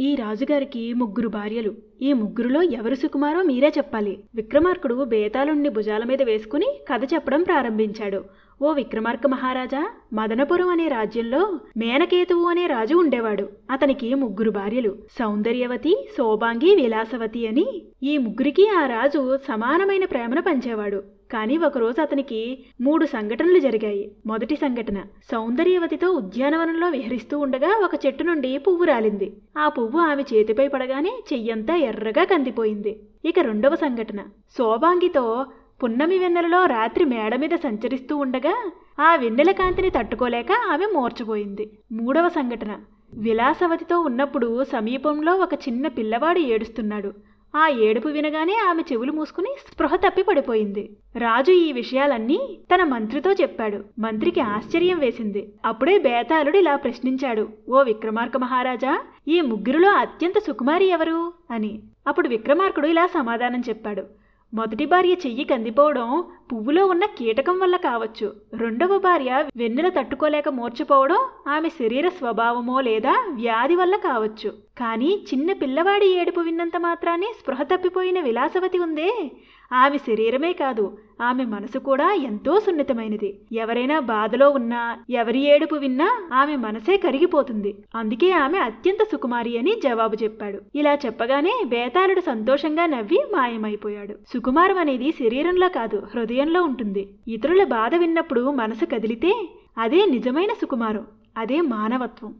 ఈ రాజుగారికి ముగ్గురు భార్యలు. ఈ ముగ్గురులో ఎవరు సుకుమారో మీరే చెప్పాలి. విక్రమార్కుడు బేతాళుణ్ణి భుజాల మీద వేసుకుని కథ చెప్పడం ప్రారంభించాడు. ఓ విక్రమార్క మహారాజా మదనపురం అనే రాజ్యంలో మేనకేతువు అనే రాజు ఉండేవాడు. అతనికి ముగ్గురు భార్యలు సౌందర్యవతి శోభాంగి విలాసవతి అని ఈ ముగ్గురికి ఆ రాజు సమానమైన ప్రేమను పంచేవాడు. కానీ ఒకరోజు అతనికి మూడు సంఘటనలు జరిగాయి. మొదటి సంఘటన సౌందర్యవతితో ఉద్యానవనంలో విహరిస్తూ ఉండగా ఒక చెట్టు నుండి పువ్వు రాలింది. ఆ పువ్వు ఆమె చేతిపై పడగానే చెయ్యంతా ఎర్రగా కందిపోయింది. ఇక రెండవ సంఘటన శోభాంగితో పున్నమి వెన్నెలలో రాత్రి మేడ మీద సంచరిస్తూ ఉండగా ఆ వెన్నెల కాంతిని తట్టుకోలేక ఆమె మూర్చపోయింది మూడవ సంఘటన. విలాసవతితో ఉన్నప్పుడు సమీపంలో ఒక చిన్న పిల్లవాడు ఏడుస్తున్నాడు. ఆ ఏడుపు వినగానే ఆమె చెవులు మూసుకుని స్పృహ తప్పి పడిపోయింది. రాజు ఈ విషయాలన్నీ తన మంత్రితో చెప్పాడు. మంత్రికి ఆశ్చర్యం వేసింది. అప్పుడే బేతాళుడు ఇలా ప్రశ్నించాడు. ఓ విక్రమార్క మహారాజా ఈ ముగ్గురులో అత్యంత సుకుమారి ఎవరు? అని. అప్పుడు విక్రమార్కుడు ఇలా సమాధానం చెప్పాడు. మొదటి భార్య చెయ్యి కందిపోవడం పువ్వులో ఉన్న కీటకం వల్ల కావచ్చు. రెండవ భార్య వెన్నెల తట్టుకోలేక మూర్చిపోవడం ఆమె శరీర స్వభావమో లేదా వ్యాధి వల్ల కావచ్చు. కానీ చిన్న పిల్లవాడి ఏడుపు విన్నంత మాత్రానే స్పృహ తప్పిపోయిన విలాసవతి ఉందే. ఆమె శరీరమే కాదు ఆమె మనసు కూడా ఎంతో సున్నితమైనది. ఎవరైనా బాధలో ఉన్నా ఎవరి ఏడుపు విన్నా ఆమె మనసే కరిగిపోతుంది. అందుకే ఆమె అత్యంత సుకుమారి అని జవాబు చెప్పాడు. ఇలా చెప్పగానే బేతాళుడు సంతోషంగా నవ్వి మాయమైపోయాడు. సుకుమారం అనేది శరీరంలో కాదు హృదయంలో ఉంటుంది. ఇతరుల బాధ విన్నప్పుడు మనసు కదిలితే అదే నిజమైన సుకుమారం అదే మానవత్వం.